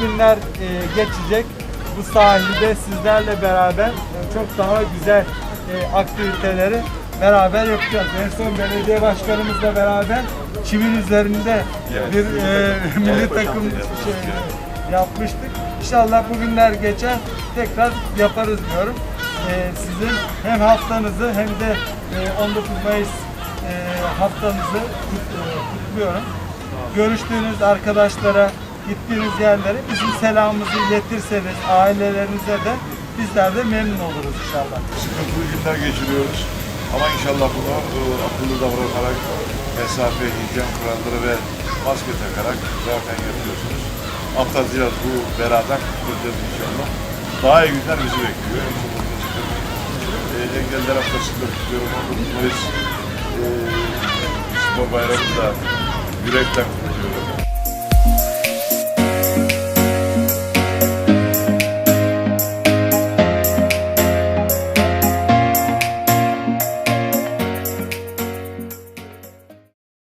günler e, geçecek. Bu sahilde sizlerle beraber e, çok daha güzel e, aktiviteleri beraber yapacağız. En son belediye başkanımızla beraber çimin üzerinde bir e, milli takım şey, yapmıştık. İnşallah bu günler geçer tekrar yaparız diyorum. E, sizin hem haftanızı hem de e, 19 Mayıs e, haftanızı e, kutluyorum. Görüştüğünüz arkadaşlara, gittiğiniz yerlere bizim selamımızı iletirseniz ailelerinize de bizler de memnun oluruz inşallah. sıkıntılı günler geçiriyoruz. Ama inşallah bunu e, akıllı davranarak, mesafe, hijyen kuralları ve maske takarak zaten yapıyorsunuz. Atlatacağız bu beladan kurtulacağız inşallah. Daha iyi günler bizi bekliyor. E, engeller haftasında tutuyorum. 19 Mayıs e, spor bayramını da yürekten kutluyorum.